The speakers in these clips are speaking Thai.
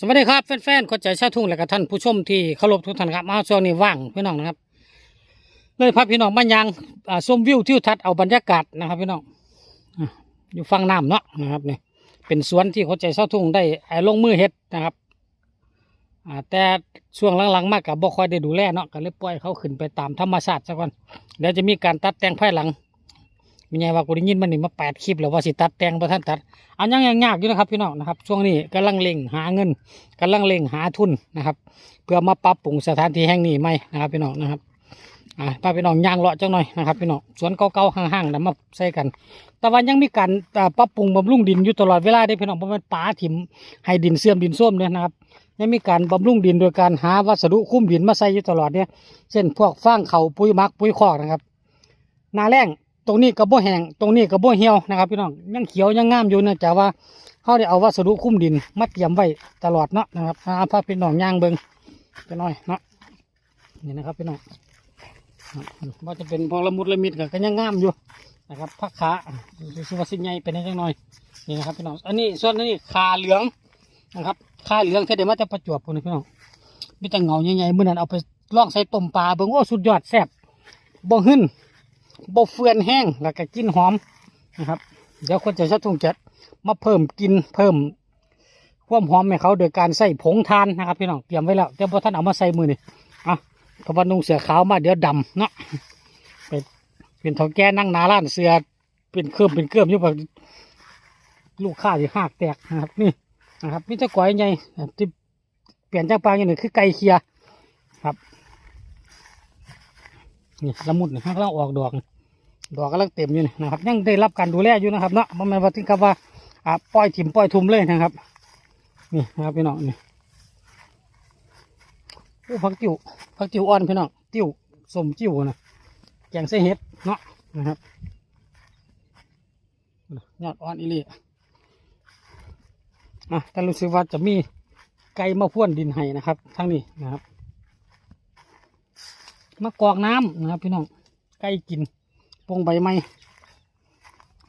สวัสดีครับแฟนๆคนใจชาวทุ่งและก็ท่านผู้ชมที่เคารพทุกท่านครับมาช่วงนี้ว่างพี่น้องนะครับเลยพาพี่น้องมายังอ่าชมวิวทิวทัศน์เอาบรรยากาศนะครับพี่น้องอยู่ฝั่งน้ำเนาะนะครับเนี่ยเป็นสวนที่คนใจชาวทุ่งได้ไอ้ลงมือเฮ็ดนะครับแต่ช่วงหลังๆมากกับบ่ค่อยได้ดูแลเนาะก็เลยปล่อยเขาขึ้นไปตามธรรมชาติซะก่อนเดี๋ยวจะมีการตัดแต่งภายหลัง มีไงว่ากูได้ยินมันนี่มาแปดคลิปแล้วว่าสิตัดแต่งประท่านตัดอันยังยังยากอยู่นะครับพี่น้องนะครับ ช่วงนี้กำลังเล็งหาเงินกำลังเล็งหาทุนนะครับ เพื่อมาปรับปรุงสถานที่แห่งนี้ไหมนะครับพี่น้องนะครับอ่าป้าพี่น้องย่างเลาะจังหน่อยนะครับพี่น้องสวนเก่าๆห่างๆนะมาใส่กัน แต่ว่ายังมีการปรับปรุงบำรุงดินอยู่ตลอดเวลาได้พี่น้องเพราะมันป่าถิ่มให้ดินเสื่อมดินส้มเนี่ยนะครับยังมีการบำรุงดินโดยการหาวัสดุคุ้มดินมาใส่อยู่ตลอดเนี่ยเช่นพวกฟางเขาปุ๋ยมักปุ๋ยคอกนะครับนาแรง ตรงนี้กระโบแห้งตรงนี้กระโบเหี่ยวนะครับพี่น้องยังเขียวยังงามอยู่เนื่องจากว่าเขาได้เอาวัสดุคุ้มดินมาเตรียมไว้ตลอดเนาะนะครับอาพาพี่น้องย่างเบิงจะน้อยเนาะนี่นะครับพี่น้องว่าจะเป็นพวกละมุดละมิดก็ยังงามอยู่นะครับผักขาสุวาสิใหญ่เป็นจังหน่อยนี่นะครับพี่น้องอันนี้ส่วนนี้ขาเหลืองนะครับขาเหลืองที่เดี๋ยวมาจะประจวบพวกนี้พี่น้องมีแต่เงาใหญ่ๆเมื่อนั้นเอาไปล่องใส่ต้มปลาเบิ่งโอ้สุดยอดแซ่บบ่หึ่น บเฟือนแห้งแล้วก็กลินหอมนะครับ เดี๋ยวคนจะชัดทุ่งจัดมาเพิ่มกินเพิ่มความหอมให้เขาโดยการใส่ผงทานนะครับพี่น้องเตรียมไว้แล้วเดี๋ยวพอท่านเอามาใส่มือนี่อะพอวันนุ่งเสือขาวมาเดี๋ยวดำเนาะเป็นเป็นเถาแก่นั่งนาร้านเสือเป็นเครื่อมเป็นเครื่อมอยู่แบบลูกค้าที่หักแตกนะครับนี่นะครับมิจะก่อยใหญ่ที่เปลี่ยนจากปลาอย่างหนึ่งคือไก่เคียครับ นี่ละมุดนะฮะกำลังออกดอก ดอกกำลังเต็มอยู่นี่นะครับ ยังได้รับการดูแลอยู่นะครับเนาะมันไม่นว่าถึงกับว่าอ่าปล่อยถิ่มปล่อยทุ่มเลยนะครับ นี่นะครับพี่น้องนี่โอ้ผักจิ๋วผักจิ๋วอ่อนพี่น้องจิ๋วสมจิ๋วนะแกงใส่เห็ดเนาะนะครับยอดอ่อนอีหลีอะแต่รู้สึกว่าจะมีไก่มาพ่วนดินให้นะครับทั้งนี้นะครับ มากรอกน้ำนะครับพี่น้องไก่กินปงใบไม้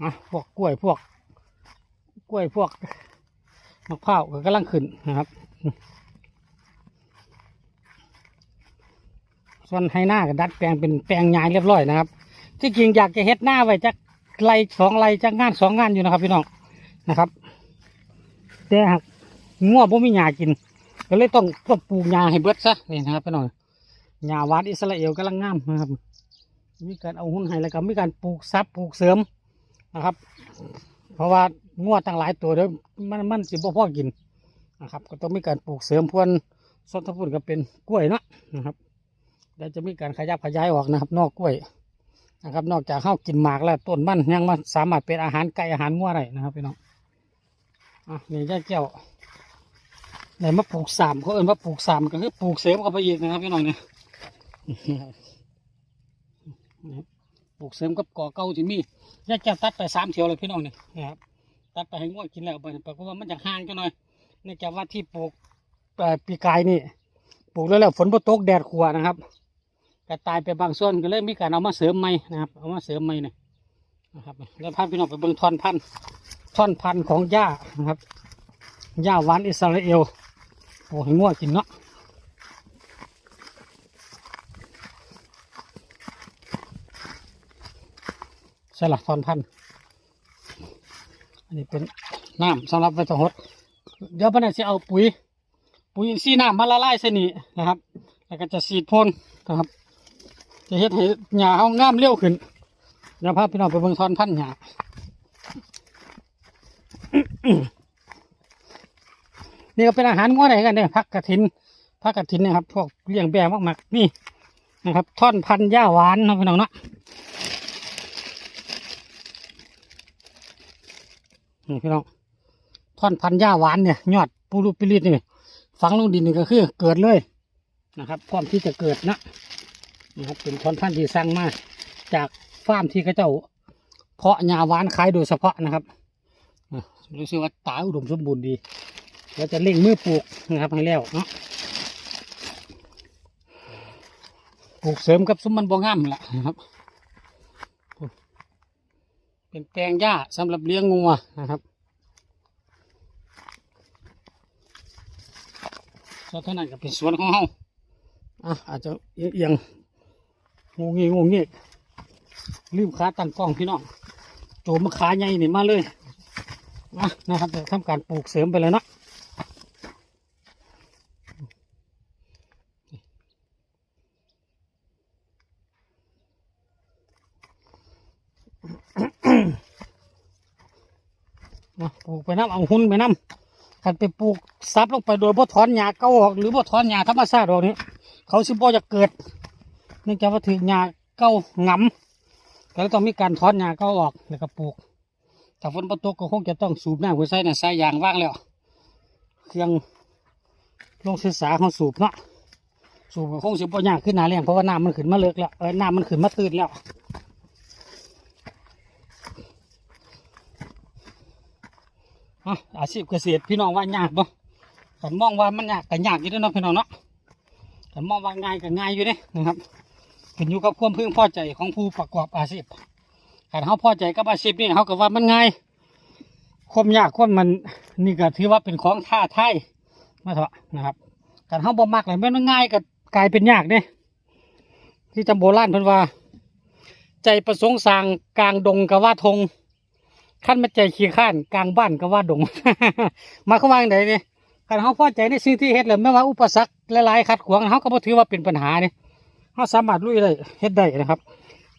อะพวกกล้วยพวก กล้วยพวกมะพร้าวก็กำลังขึ้นนะครับส่วนให้หน้าก็ดัดแปลงเป็นแปลงใหญ่เรียบร้อยนะครับ ที่จริงอยากจะเฮ็ดหน้าไว้จักไรสองไรจักงานสองงานอยู่นะครับ พี่น้องนะครับแต่หากงัวบ่มีหญ้ากิน ก็เลยต้องต้องปลูกหญ้าให้เบิดซะนี่นะครับพี่น้อง หญ้าวานอิสราเอลกำลังงามนะครับ มีการเอาหุ้นให้แล้วก็มีการปลูกซับปลูกเสริมนะครับ เพราะว่างวดตั้งหลายตัวเด้อมันมันสิบ่พอกินนะครับ ก็ต้องมีการปลูกเสริมพวนส้นทะพุนก็เป็นกล้วยเนาะนะครับเดี๋ยวจะมีการขยับขยายออกนะครับ นอกกล้วยนะครับ นอกจากข้าวกินหมากแล้วต้นมันยังมาสามารถเป็นอาหารไก่อาหารงัวได้นะครับพี่น้องอะนี่ยาแก้วไหนมาปลูกสามเขาเอิ้นว่าปลูกสามก็คือปลูกเสริมเข้าไปอีกนะครับพี่น้องเนี่ย ปลูกเสริมกับก่อเก่าที่มีแยกแก้วตัดไปสามเที่ยวเลยพี่น้องเนี่ยนะครับตัดไปให้ง่วกินแล้วไปเพราะว่ามันจะห่างกันหน่อยเนื่องจากว่าที่ปลูกเอ่อปีกายนี่ปลูกแล้วแล้วฝนบ่ตกแดดขัวนะครับก็ตายไปบางส่วนก็เลยมีการเอามาเสริมใหม่นะครับ เอามาเสริมใหม่เนี่ยนะครับ แล้วพาพี่น้องไปเบิ่งท่อนพันธุ์ท่อนพันธุ์ของหญ้านะครับหญ้าหวานอิสราเอลโอ้ให้ง่วกินเนาะ ใช่ละทอนพันธุ์อันนี้เป็นน้ำสำหรับไว้ตองหด เดี๋ยวพนักจะเอาปุ๋ย ปุ๋ยอินทรีย์น้ำมาละลายใส่นี่นะครับ แล้วก็จะสีดพ่นนะครับ จะเฮ็ดให้หญ้าเอางามเร็วขึ้นเดี๋ยวพาพี่น้องไปเบิ่งทอนพันธุ์หญ้านี่ก็เป็นอาหารง้อไหนกันเนี่ยพักกระถินพักกระถินนะครับ พวกเลี้ยงแบมากๆนี่นะครับ ท่อนพันธุ์หญ้าหวานนะพี่น้องเนาะ นี่พี่น้องท่อนพันหญ้าหวานเนี่ยยอดปูรุปิลิตนี่ฝังลงดินนี่ก็คือเกิดเลยนะครับพร้อมที่จะเกิดนะนะครับเป็นท่อนพันธุ์ที่สร้างมาจากฟาร์มที่เขาเจ้า เพาะหญ้าหวานขายโดยเฉพาะนะครับรู้สึกว่าตาอุดมสมบูรณ์ดีแล้วจะเร่งมือปลูกนะครับให้แล้วเนาะปลูกเสริมกับซุ้มมันบองามแหละนะครับ เป็นแปลงหญ้าสำหรับเลี้ยงงัวนะครับ ส่วนท่านั้นก็เป็นสวนของเราอะอาจจะเอียงงงเงี้งงงี้รีบขาตั้งกล้องพี่น้องโจมขาใหญ่นี่มาเลยนะนะครับจะทำการปลูกเสริมไปเลยเนาะ ปลูกไปน้ำเอาหุ่นไปน้ำคันไปปลูกซับลงไปโดยบ่ถอนหญ้าเก่าออกหรือบ่ถอนหญ้าธรรมชาติออกนี้เขาสิบ่จะเกิด เนื่องจากว่าถือหญ้าเก่าหงำก็เลยต้องมีการถอนหญ้าเก่าออกแล้วก็ปลูกถ้าฝนบ่ตกก็คงจะต้องสูบน้ำไว้ใส่น่ะใส่ยางว่างแล้วเครื่องลงศึกษาเขาสูบเนาะสูบคงสิบ่ยากขึ้นหนาแรงเพราะว่าน้ำมันขึ้นมาเลิกแล้วเออน้ำมันขึ้นมาตื่นแล้ว อะอาชีพเกษตรพี่น้องว่ายากบ่ขันมองว่ามันยากก็ยากอยู่ด้อเนาะพี่น้องเนาะขันมองว่าง่ายก็ง่ายอยู่เด้นะครับขึ้นอยู่กับความพึงพอใจของผู้ประกอบอาชีพขันเขาพอใจกับอาชีพนี้เขาก็ว่ามันง่ายความยากความมันนี่ก็ถือว่าเป็นของท้าทยมาเถอะนะครับขันเขาบ่มักเลยมันง่ายก็กลายเป็นยากเด้ที่จำโบราณเพิ่นว่า ใจประสงค์สร้างกลางดงก็ว่าทง ขั้นมาใจขี้ข้านกลางบ้านก็ว่าดง มาเขาวาอย่างไรเนี่ยการเขาพอใจในสิ่งที่เฮ็ดแล้วไม่ว่าอุปสรรคหลายๆขัดขวางเขาก็บ่ถือว่าเป็นปัญหาเนี่ยเขาสามารถลุยได้เฮ็ดได้นะครับ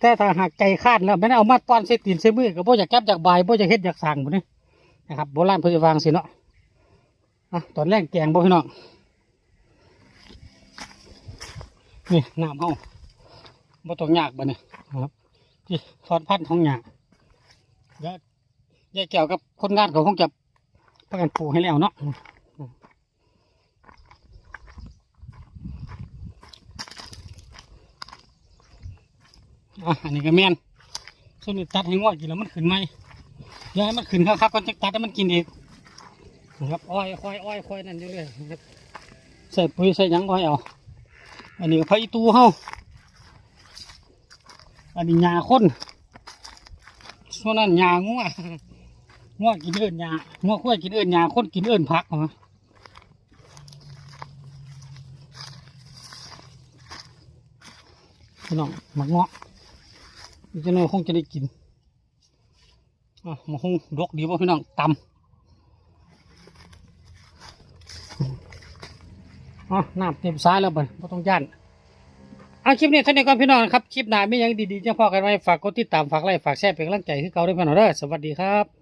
แต่ถ้าหากใจข้านแล้วไม่ได้เอามาป้อนเสตีนเสมือก็บ่อยากแก็บจากใบายบ่อยากเฮ็ดอยากสั่งหมดนี่นะครับโบราณเพิ่นจะวางสิเนาะอะตอนแรกแกงบ่พี่น้องนี่น้ำเฮาบ่ต้องยากบ่เนี่ยครับที่ทอดพันธุ์ของหยาเดี๋ยว ยายแก้วกับคนงานเขาคงจะประกันปลูกให้แล้วเนาะอะอันนี้ก็แม่นส่วนนี้ตัดให้งวดกินแล้วมันขึ้นไหมอยายมันขึ้นครับครับก็จะตัดให้มันกินอีกนะครับอ้อยอ้อยอ้อยอ้อยนั่นอยู่เลยนะครับใส่ปุ๋ยใส่หยังอ้อยเอาอันนี้ก็ไผ่ตูเฮาอันนี้หญ้าคนส่วนนั้นหญ้างัว งัวกินเอิญหญ้างัวควายกินเอิญหญ้าคนกินเอิญผักเหรอพี่น้องมักเงาะนี่จะน้อยคงจะได้กินอะมาคงดกดีป่ะพี่น้องตำอ๋อน้ำเต็มซ้ายแล้วบ่ไม่ต้องย่านเอาคลิปนี้เท่านี้ก่อนพี่น้องครับ คลิปหน้าไม่ยังดีๆจะพอกันไว้ฝากกดติดตาม ฝากไลค์ฝากแชร์เป็นกำลังใจให้เขาด้วยพี่น้องเด้อสวัสดีครับ